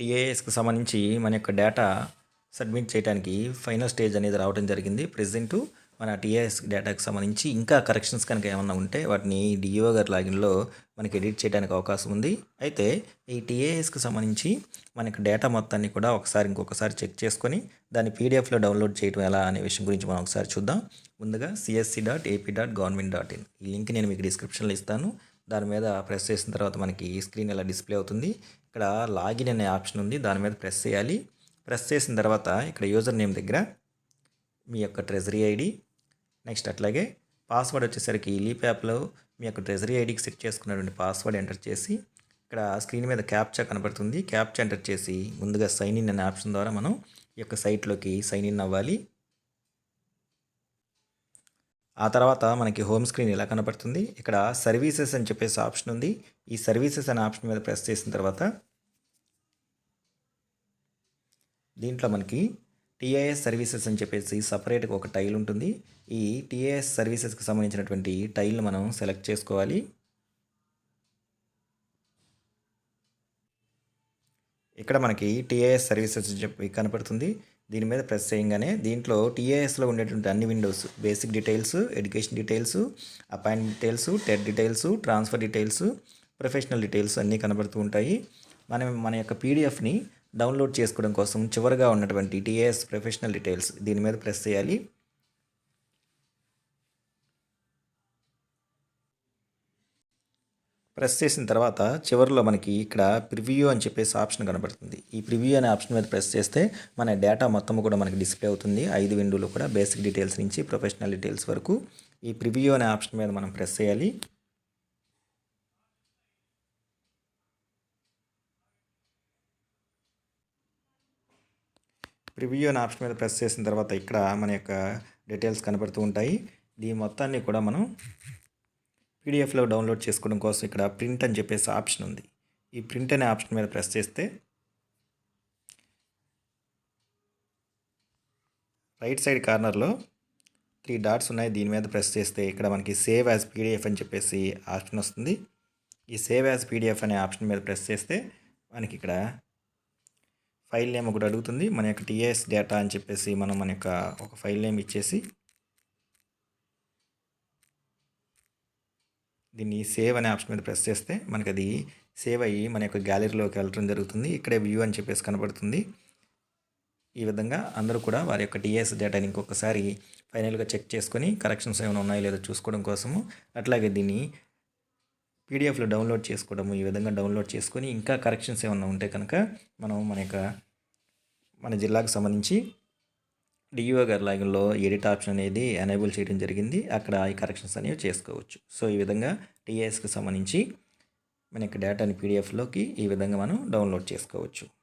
టీఏఎస్కి సంబంధించి మన యొక్క డేటా సబ్మిట్ చేయడానికి ఫైనల్ స్టేజ్ అనేది రావడం జరిగింది. ప్రజెంట్ మన టీఏఎస్ డేటాకి సంబంధించి ఇంకా కరెక్షన్స్ కనుక ఏమన్నా ఉంటే వాటిని డిఓ గారి లాగిన్లో మనకి ఎడిట్ చేయడానికి అవకాశం ఉంది. అయితే ఈ టీఏఎస్కి సంబంధించి మనకి డేటా మొత్తాన్ని కూడా ఒకసారి ఇంకొకసారి చెక్ చేసుకొని దాన్ని పీడిఎఫ్లో డౌన్లోడ్ చేయడం ఎలా అనే విషయం గురించి మనం ఒకసారి చూద్దాం. ముందుగా CSC dot AP dot government dot in ఈ లింక్ నేను మీకు డిస్క్రిప్షన్లో ఇస్తాను. దాని మీద ప్రెస్ చేసిన తర్వాత మనకి స్క్రీన్ ఇలా డిస్ప్లే అవుతుంది ఇక్కడ లాగిన్ అనే ఆప్షన్ ఉంది దాని మీద ప్రెస్ చేయాలి. ప్రెస్ చేసిన తర్వాత ఇక్కడ యూజర్ నేమ్ దగ్గర మీ యొక్క ట్రెజరీ ఐడి నెక్స్ట్ అట్లాగే పాస్వర్డ్ వచ్చేసరికి లీప్ యాప్లో మీ యొక్క ట్రెజరీ ఐడికి సెట్ చేసుకున్నటువంటి పాస్వర్డ్ ఎంటర్ చేసి ఇక్కడ స్క్రీన్ మీద క్యాప్చా కనబడుతుంది. క్యాప్చా ఎంటర్ చేసి ముందుగా సైన్ ఇన్ అనే ఆప్షన్ ద్వారా మనం ఈ యొక్క సైట్లోకి సైన్ ఇన్ అవ్వాలి. ఆ తర్వాత మనకి హోమ్ స్క్రీన్ ఇలా కనపడుతుంది? ఇక్కడ సర్వీసెస్ అని చెప్పేసి ఆప్షన్ ఉంది. ఈ సర్వీసెస్ అనే ఆప్షన్ మీద ప్రెస్ చేసిన తర్వాత దీంట్లో మనకి టీఐఎస్ సర్వీసెస్ అని చెప్పేసి సపరేట్గా ఒక టైల్ ఉంటుంది. ఈ టీఐఎస్ సర్వీసెస్కి సంబంధించినటువంటి టైల్ని మనం సెలెక్ట్ చేసుకోవాలి. ఇక్కడ మనకి టీఐఎస్ సర్వీసెస్ చెప్పి కనపడుతుంది. దీని మీద ప్రెస్ చేయగానే దీంట్లో టీఏఎస్లో ఉండేటువంటి అన్ని windows basic details education details appoint details TET details transfer details professional details అన్నీ కనబడుతూ ఉంటాయి. మనం మన యొక్క పీడిఎఫ్ని డౌన్లోడ్ చేసుకోవడం కోసం చివరిగా ఉన్నటువంటి టీఏఎస్ ప్రొఫెషనల్ డీటెయిల్స్ దీని మీద ప్రెస్ చేయాలి. ప్రెస్ చేసిన తర్వాత చివరిలో మనకి ఇక్కడ ప్రివ్యూ అని చెప్పేసి ఆప్షన్ కనబడుతుంది. ఈ ప్రివ్యూ అనే ఆప్షన్ మీద ప్రెస్ చేస్తే మన డేటా మొత్తం కూడా మనకి డిస్ప్లే అవుతుంది. ఐదు విండోలు కూడా బేసిక్ డీటెయిల్స్ నుంచి ప్రొఫెషనల్ డీటెయిల్స్ వరకు ఈ ప్రివ్యూ అనే ఆప్షన్ మీద మనం ప్రెస్ చేయాలి. ప్రివ్యూ అనే ఆప్షన్ మీద ప్రెస్ చేసిన తర్వాత ఇక్కడ మన యొక్క డీటెయిల్స్ కనబడుతూ ఉంటాయి. దీని మొత్తాన్ని కూడా మనం పీడిఎఫ్లో డౌన్లోడ్ చేసుకోవడం కోసం ఇక్కడ ప్రింట్ అని చెప్పేసి ఆప్షన్ ఉంది. ఈ ప్రింట్ అనే ఆప్షన్ మీద ప్రెస్ చేస్తే రైట్ సైడ్ కార్నర్లో త్రీ డాట్స్ ఉన్నాయి. దీని మీద ప్రెస్ చేస్తే ఇక్కడ మనకి సేవ్ యాజ్ పీడిఎఫ్ అని చెప్పేసి ఆప్షన్ వస్తుంది. ఈ సేవ్ యాజ్ పీడిఎఫ్ అనే ఆప్షన్ మీద ప్రెస్ చేస్తే మనకి ఇక్కడ ఫైల్ నేమ్ ఒకటి అడుగుతుంది. మన యొక్క టీఎస్ డేటా అని చెప్పేసి మనం మన యొక్క ఒక ఫైల్ నేమ్ ఇచ్చేసి దీన్ని సేవ్ అనే ఆప్షన్ మీద ప్రెస్ చేస్తే మనకి అది సేవ్ అయ్యి మన యొక్క గ్యాలరీలోకి వెళ్ళడం జరుగుతుంది. ఇక్కడే వ్యూ అని చెప్పేసి కనబడుతుంది. ఈ విధంగా అందరూ కూడా వారి యొక్క టీఎస్ డేటాని ఇంకొకసారి ఫైనల్గా చెక్ చేసుకొని కరెక్షన్స్ ఏమైనా ఉన్నాయో లేదో చూసుకోవడం కోసము అట్లాగే దీన్ని పీడిఎఫ్లో డౌన్లోడ్ చేసుకోవడము ఈ విధంగా డౌన్లోడ్ చేసుకొని ఇంకా కరెక్షన్స్ ఏమైనా ఉంటే కనుక మనం మన యొక్క మన జిల్లాకు సంబంధించి డిఈఓ గారి లాగిన్లో ఎడిట్ ఆప్షన్ అనేది ఎనేబుల్ చేయడం జరిగింది. అక్కడ ఈ కరెక్షన్స్ అనేవి చేసుకోవచ్చు. సో ఈ విధంగా టీఏఎస్కి సంబంధించి మన యొక్క డేటాని పీడిఎఫ్లోకి ఈ విధంగా మనం డౌన్లోడ్ చేసుకోవచ్చు.